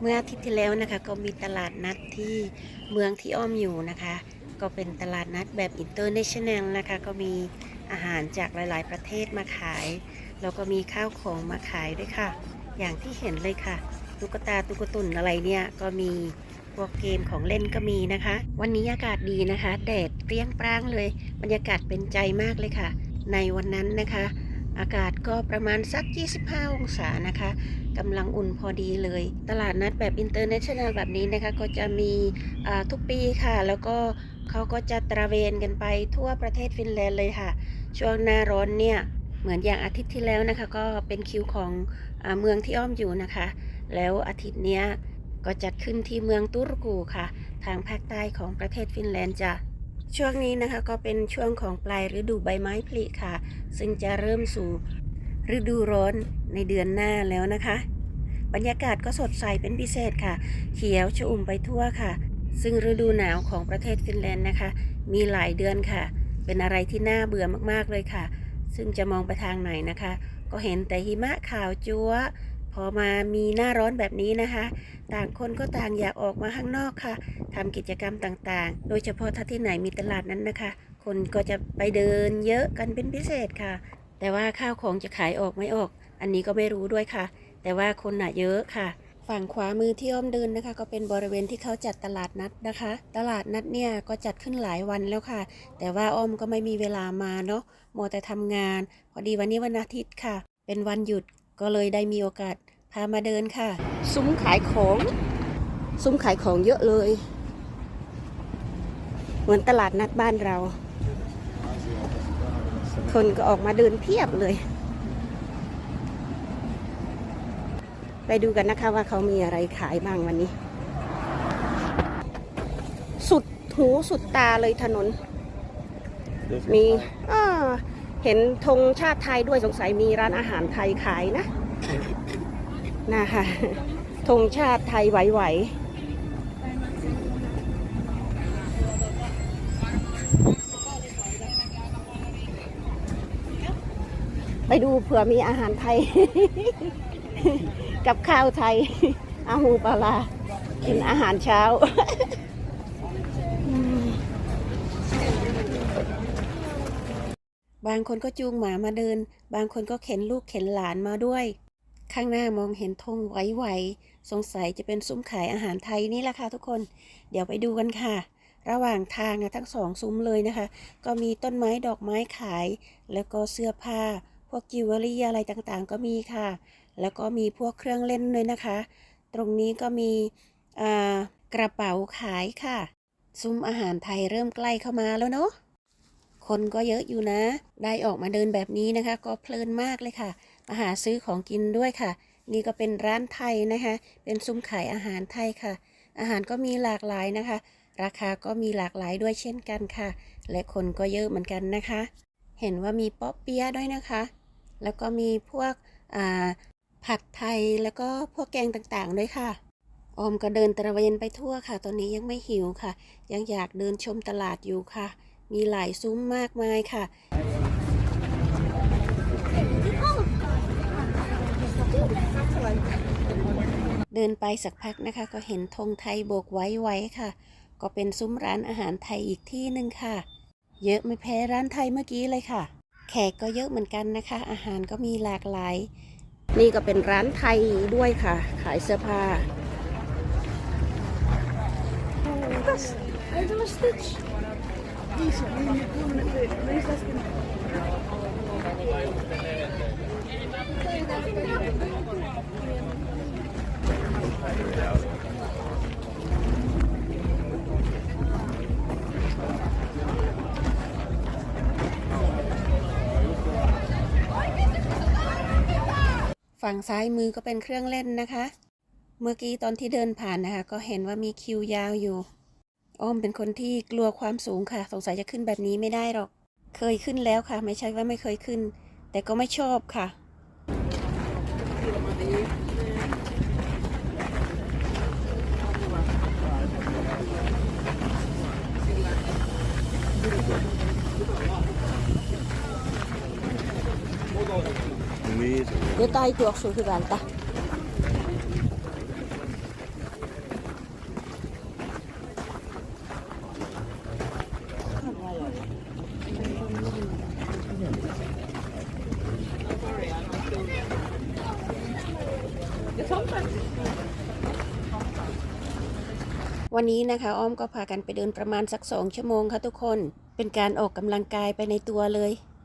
เมื่ออาทิตย์ที่แล้วนะคะ ก็มีตลาดนัดที่เมืองที่อ้อมอยู่นะคะ ก็เป็นตลาดนัดแบบอินเตอร์เนชั่นแนลนะคะ ก็มีอาหารจากหลาย ๆ ประเทศมาขาย แล้วก็มีข้าวของมาขายด้วยค่ะ อย่างที่เห็นเลยค่ะตุ๊กตาตุ๊กตุนอะไรเนี่ยก็มีพวกเกมของเล่นก็มีนะคะ วันนี้อากาศดีนะคะแดดเปรี้ยงปร้างเลย บรรยากาศเป็นใจมากเลยค่ะ ในวันนั้นนะคะ อากาศก็ประมาณสัก 25 องศานะคะ กำลังอุ่นพอดีเลย ตลาดนัดแบบอินเตอร์เนชั่นแนลแบบนี้นะคะ ก็จะมีทุกปีค่ะ แล้วก็เขาก็จะตระเวนกันไปทั่วประเทศฟินแลนด์เลยค่ะ ช่วงหน้าร้อนเนี่ย เหมือนอย่างอาทิตย์ที่แล้วนะคะ ก็เป็นคิวของอเมืองที่อ้อมอยู่นะคะ แล้วอาทิตย์เนี้ยก็จัดขึ้นที่เมืองตุรกูค่ะ ทางภาคใต้ของประเทศฟินแลนด์จ้ะช่วงนี้นะคะก็เป็นช่วงของปลายฤดูใบไม้ผลิค่ะ ซึ่งจะเริ่มสู่ ฤดูร้อนในเดือนหน้าแล้วนะคะ บรรยากาศก็สดใสเป็นพิเศษค่ะ เขียวชอุ่มไปทั่วค่ะ ซึ่งฤดูหนาวของประเทศฟินแลนด์นะคะ มีหลายเดือนค่ะ เป็นอะไรที่น่าเบื่อมากๆเลยค่ะ ซึ่งจะมองไปทางไหนนะคะ ก็เห็นแต่หิมะขาวจั๊วพอมามีหน้าร้อนแบบนี้นะคะ ต่างคนก็ต่างอยากออกมาข้างนอกค่ะทำกิจกรรมต่างๆ โดยเฉพาะถ้าที่ไหนมีตลาดนั้นนะคะ คนก็จะไปเดินเยอะกันเป็นพิเศษค่ะ แต่ว่าข้าวของจะขายออกไม่ออก อันนี้ก็ไม่รู้ด้วยค่ะ แต่ว่าคนน่ะเยอะค่ะ ฝั่งขวามือที่อ้อมเดินนะคะ ก็เป็นบริเวณที่เขาจัดตลาดนัดนะคะ ตลาดนัดเนี่ยก็จัดขึ้นหลายวันแล้วค่ะ แต่ว่าอ้อมก็ไม่มีเวลามาเนาะมัวแต่ทำงาน พอดีวันนี้วันอาทิตย์ค่ะ เป็นวันหยุดก็เลยได้มีโอกาสพามาเดินค่ะ ซุ้มขายของ ซุ้มขายของเยอะเลย เหมือนตลาดนัดบ้านเรา คนก็ออกมาเดินเพียบเลย ไปดูกันนะคะว่าเขามีอะไรขายบ้างวันนี้ สุดหูสุดตาเลยถนน มีอ้อเห็นธงชาติไทยด้วยสงสัยมีร้านอาหารไทยขายนะนะคะธงชาติไทยไหวๆ ไปดูเผื่อมีอาหารไทย กับข้าวไทย อาหูปลา กินอาหารเช้า บางคนก็จูงหมามาเดิน บางคนก็เข็นลูกเข็นหลานมาด้วย ข้างหน้ามองเห็นธงไหวๆ สงสัยจะเป็นซุ้มขายอาหารไทยนี่แหละค่ะทุกคน เดี๋ยวไปดูกันค่ะระหว่างทางนะทั้งสองซุ้มเลยนะคะ ก็มีต้นไม้ดอกไม้ขาย แล้วก็เสื้อผ้า พวกจิวเวลรี่อะไรต่างๆ ก็มีค่ะ แล้วก็มีพวกเครื่องเล่นด้วยนะคะ ตรงนี้ก็มีกระเป๋าขายค่ะ ซุ้มอาหารไทยเริ่มใกล้เข้ามาแล้วเนาะ คนก็เยอะอยู่นะ ได้ออกมาเดินแบบนี้นะคะ ก็เพลินมากเลยค่ะ มาหาซื้อของกินด้วยค่ะ นี่ก็เป็นร้านไทยนะคะ เป็นซุ้มขายอาหารไทยค่ะ อาหารก็มีหลากหลายนะคะ ราคาก็มีหลากหลายด้วยเช่นกันค่ะ และคนก็เยอะเหมือนกันนะคะ เห็นว่ามีป๊อปเปี๊ยะด้วยนะคะ แล้วก็มีพวกผัดไทยแล้วก็พวกแกงต่างๆด้วยค่ะออมก็เดินตระเวนไปทั่วค่ะ ตอนนี้ยังไม่หิวค่ะ ยังอยากเดินชมตลาดอยู่ค่ะ มีหลายซุ้มมากมายค่ะ เดินไปสักพักนะคะ ก็เห็นธงไทยโบกไว้ไว้ค่ะ ก็เป็นซุ้มร้านอาหารไทยอีกที่หนึ่งค่ะ เยอะไม่แพ้ร้านไทยเมื่อกี้เลยค่ะ แขกก็เยอะเหมือนกันนะคะ อาหารก็มีหลากหลาย นี่ก็เป็นร้านไทยด้วยค่ะ ขายเสื้อผ้า ฝั่งซ้ายมือก็เป็นเครื่องเล่นนะคะ เมื่อกี้ตอนที่เดินผ่านนะคะ ก็เห็นว่ามีคิวยาวอยู่ อ้อมเป็นคนที่กลัวความสูงค่ะ สงสัยจะขึ้นแบบนี้ไม่ได้หรอก เคยขึ้นแล้วค่ะ ไม่ใช่ว่าไม่เคยขึ้น แต่ก็ไม่ชอบค่ะ Louise. Jotain tuoksuu hyvältä. Sometimes. วันนี้นะคะอ้อมก็พากันไปเดินประมาณสักสองชั่วโมงค่ะทุกคน เป็นการออกกำลังกายไปในตัวเลย